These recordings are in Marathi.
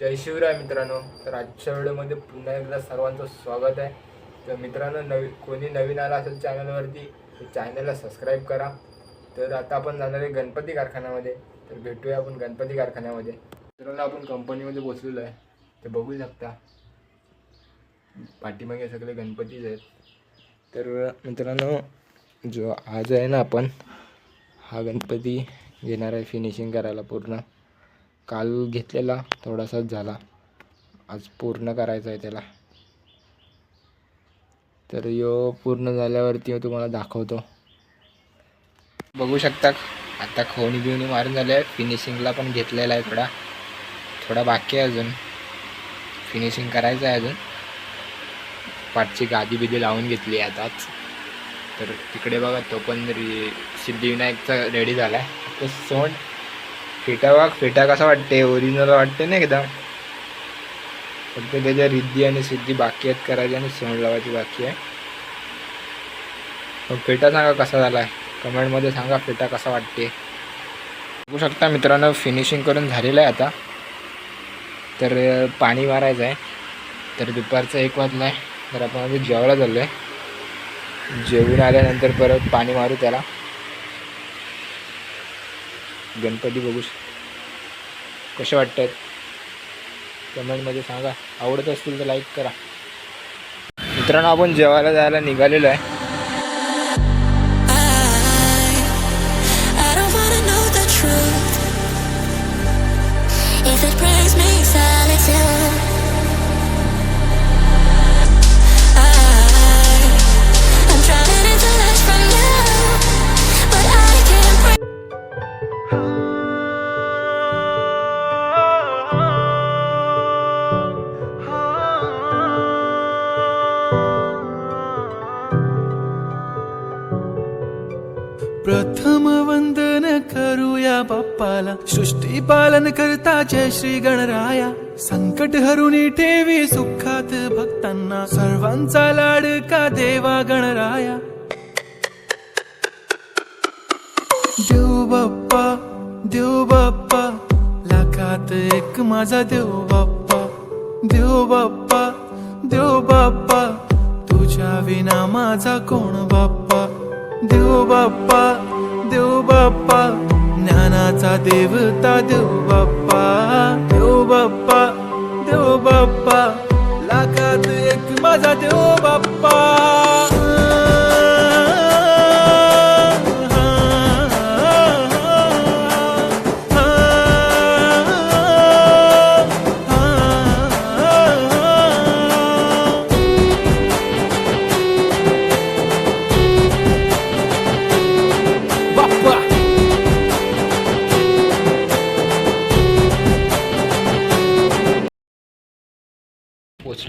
जय शिवराय मित्रांनो. तर आजच्या व्हिडिओमध्ये पुन्हा एकदा सर्वांचं स्वागत आहे. तर मित्रांनो नवी कोणी नवीन आला असेल चॅनलवरती तर चॅनलला सबस्क्राईब करा. तर आता आपण जाणार आहे गणपती कारखान्यामध्ये. तर भेटूया आपण गणपती कारखान्यामध्ये. मित्रांनो आपण कंपनीमध्ये पोचलेलो आहे. ते बघू शकता पाठीमागे सगळे गणपतीच आहेत. तर मित्रांनो जो आज आहे ना आपण हा गणपती घेणार आहे फिनिशिंग करायला पूर्ण. काल घेतलेला थोडासाच झाला. आज पूर्ण करायचा आहे त्याला. तर यो पूर्ण झाल्यावरती तुम्हाला दाखवतो. बघू शकता आता खोणी बिवणी मारून झाले आहे फिनिशिंगला पण घेतलेला आहे थोडा. थोडा बाकी आहे अजून. फिनिशिंग करायचं आहे अजून. पाठची गादी बिदी लावून घेतली आहे आताच तर तिकडे बघा तो पण रि सिद्धिविनायकचा रेडी झाला आहे तो सोंड फेटा बघ फेटा कसा वाटते ओरिजिनल वाटते ना एकदम फक्त त्याच्या रिद्धी आणि सिद्धी बाकी आहेत करायची आणि सोंड लावायची बाकी आहे. मग फेटा सांगा कसा झाला आहे कमेंटमध्ये सांगा फेटा कसा वाटते बघू शकता मित्रांनो फिनिशिंग करून झालेलं आहे आता. तर पाणी मारायचं आहे. तर दुपारचं एक वाजलं आहे. तर आपण आधी जेवायला चाललो आहे जेवून आल्यानंतर परत पाणी मारू त्याला. गणपती बघू कसे कसे वाटतात? कमेंटमध्ये सांगा. आवडत असतील तर लाईक करा. मित्रांनो आपण जेवायला जायला निघालेलो आहे. बाप्पाला सृष्टी पालन करता जय श्री गणराया. संकट हरुणी ठेवी सुखात भक्तांना सर्वांचा लाडका देवा गणराया. देव बाप्पा देव बाप्पा लाखात एक माझा देव बाप्पा. देव बाप्पा देव बाप्पा तुझ्या विना माझा कोण बाप्पा. देव बाप्पा देव बाप्पा ज्ञानाचा देवता देव बाप्पा देव बाप्पा देव बाप्पा लाखात एक माझा देव बाप्पा बाप्पा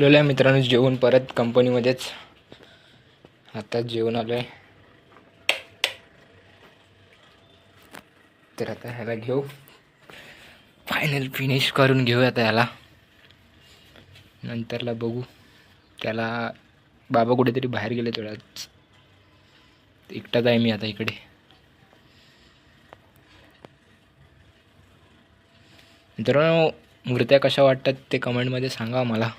बसलेलो आहे मित्रांनो जेवण परत कंपनीमध्येच आताच जेवण आलो आहे तर आता ह्याला घेऊ. फायनल फिनिश करून घेऊ आता ह्याला. नंतरला बघू. त्याला बाबा कुठेतरी बाहेर गेले थोड्याच एकटाच आहे मी आता इकडे. मित्रांनो मूर्त्या कशा वाटतात ते कमेंटमध्ये सांगा मला.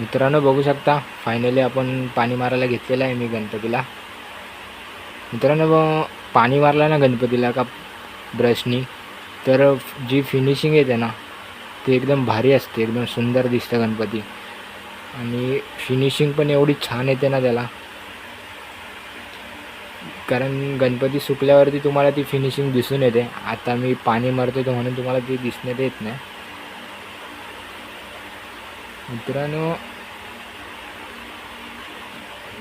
मित्रांनो बघू शकता फायनली आपण पाणी मारायला घेतलेलं आहे मी गणपतीला. मित्रांनो पाणी मारलं ना गणपतीला का ब्रशनी तर जी फिनिशिंग येते ना ती एकदम भारी असते एकदम सुंदर दिसतं गणपती. आणि फिनिशिंग पण एवढी छान येते ना त्याला. कारण गणपती सुकल्यावरती तुम्हाला ती फिनिशिंग दिसून येते. आता मी पाणी मारतो तर म्हणून तुम्हाला ती दिसण्यात येत नाही. मित्रांनो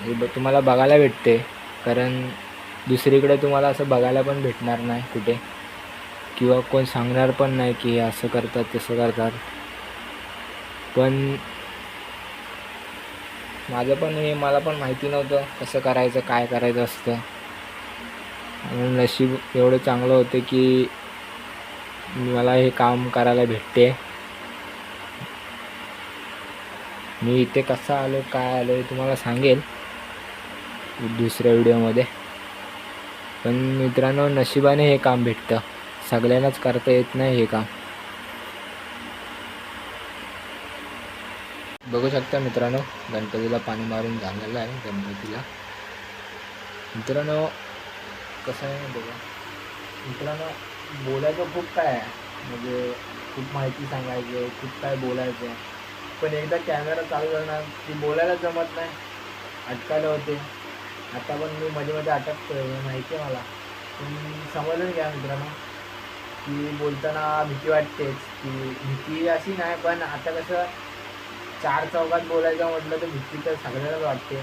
हे ब तुम्हाला बघायला भेटते. कारण दुसरीकडे तुम्हाला असं बघायला पण भेटणार नाही कुठे. किंवा कोण सांगणार पण नाही की हे असं करतात तसं करतात. पण माझं पण हे मला पण माहिती नव्हतं कसं करायचं काय करायचं असतं. म्हणून नशीब एवढं चांगलं होतं की मला हे काम करायला भेटते. मी इथे कसं आलो काय आलो हे तुम्हाला सांगेल. दुसऱ्या व्हिडिओमध्ये. पण मित्रांनो नशिबाने हे काम भेटतं. सगळ्यांनाच करता येत नाही हे काम. बघू शकता मित्रांनो गणपतीला पाणी मारून झालेलं आहे गणपतीला. मित्रांनो कसं आहे बघा. मित्रांनो बोलायचं खूप काय आहे. म्हणजे खूप माहिती सांगायची आहे खूप काय बोलायचं आहे. पण एकदा कॅमेरा चालू झाला की बोलायला जमत नाही. अटकायला होते. आता पण मी मध्ये मध्ये अटकतोय म्हणजे माहिती आहे मला. पण समजून घ्या मित्रांनो? की बोलताना भीती वाटतेच की भीती अशी नाही पण आता कसं चार चौकात बोलायचं म्हटलं तर भीती तर सगळ्यालाच वाटते.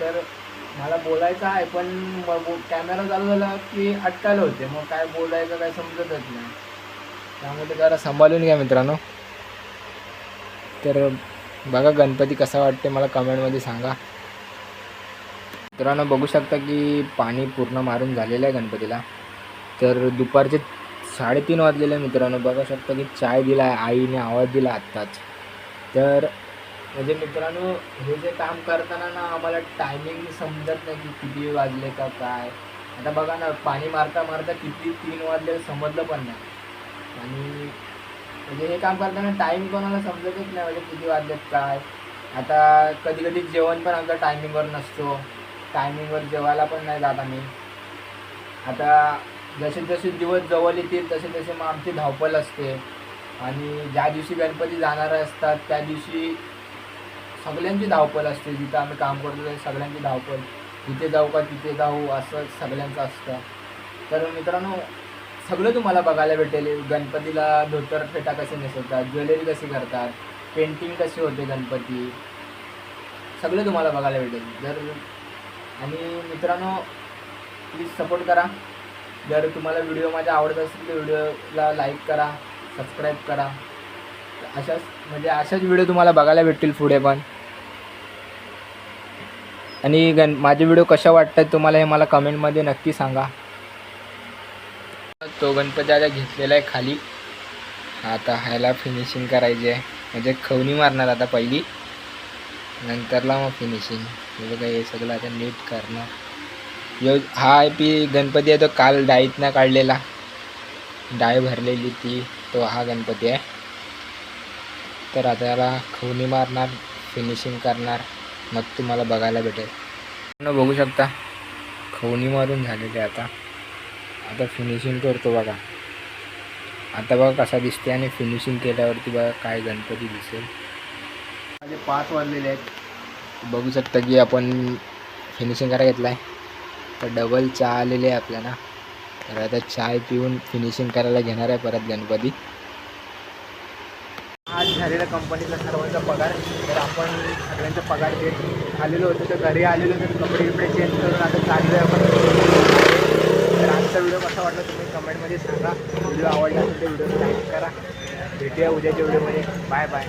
तर मला बोलायचं आहे पण कॅमेरा चालू झाला की अटकायला होते. मग काय बोलायचं काय समजतच नाही. त्यामुळे जरा सांभाळून घ्या मित्रांनो. तर बघा गणपती कसा वाटते मला कमेंटमध्ये सांगा. मित्रांनो बघू शकता की पाणी पूर्ण मारून झालेलं आहे गणपतीला. तर दुपारचे साडेतीन वाजलेले आहे मित्रांनो. बघू शकता की चाय दिला आहे आईने आवाज दिला आत्ताच. तर म्हणजे मित्रांनो हे जे काम करताना ना आम्हाला टायमिंग समजत नाही की किती वाजले का काय. आता बघा ना पाणी मारता मारता किती तीन वाजले समजलं पण नाही. आणि म्हणजे हे काम करताना टाईम कोणाला समजतच नाही म्हणजे किती वाजलेत काय. आता कधी कधी जेवण पण आमचं टायमिंगवर नसतो. टायमिंगवर जेवायला पण नाही जात आम्ही. आता जसे जसे दिवस जवळ येतील तसे तसे मग आमची धावपळ असते. आणि ज्या दिवशी गणपती जाणारे असतात त्या दिवशी सगळ्यांची धावपळ असते. जिथं आम्ही काम करतो सगळ्यांची धावपळ. तिथे जाऊ का तिथे जाऊ असं सगळ्यांचं असतं. तर मित्रांनो सगळं तुम्हाला बघायला भेटेल. गणपतीला धोतर फेटा कसे नेसवतात ज्वेलरी कशी करतात पेंटिंग कशी होते गणपती सगळं तुम्हाला बघायला भेटेल. जर आणि मित्रांनो प्लीज सपोर्ट करा. जर तुम्हाला व्हिडिओ माझ्या आवडत असेल तर व्हिडिओला लाईक करा सबस्क्राईब करा. अशाच म्हणजे अशाच व्हिडिओ तुम्हाला बघायला भेटतील पुढे पण. आणि गण माझे व्हिडिओ कशा वाटतात तुम्हाला हे मला कमेंटमध्ये नक्की सांगा. तो गणपती आता घेतलेला आहे खाली. आता ह्याला फिनिशिंग करायची आहे म्हणजे खवणी मारणार आता पहिली. नंतरला मग फिनिशिंग हे बघा हे सगळं आता नीट करणार. यो हा आहे पी गणपती आहे तो काल डाळीतनं काढलेला. डाळ भरलेली ती तो हा गणपती आहे. तर आता याला खवणी मारणार फिनिशिंग करणार. मग तुम्हाला बघायला भेटेल. बघू शकता खवणी मारून झालेली आहे आता. आता फिनिशिंग करतो बघा. आता बघा कसा दिसते आणि फिनिशिंग केल्यावरती बघा काय गणपती दिसेल. माझे पाच वाजलेले आहेत. बघू शकता की आपण फिनिशिंग करायला घेतला आहे तर डबल चहा आलेले आहे आपल्याला. तर आता चाय पिऊन फिनिशिंग करायला घेणार आहे परत गणपती. आज झालेला कंपनीचा सर्वांचा पगार. तर आपण सगळ्यांचा पगार घेत आलेलो होतो. तर घरी आलेलो तर कपडे बिपडे चेंज करून आता चाललो आहे आपण. तर आजचा व्हिडिओ कसा वाटला तुम्ही कमेंटमध्ये सांगा. व्हिडिओ आवडला असेल तर व्हिडिओ लाईक करा. भेटूया उद्याच्या व्हिडिओमध्ये बाय बाय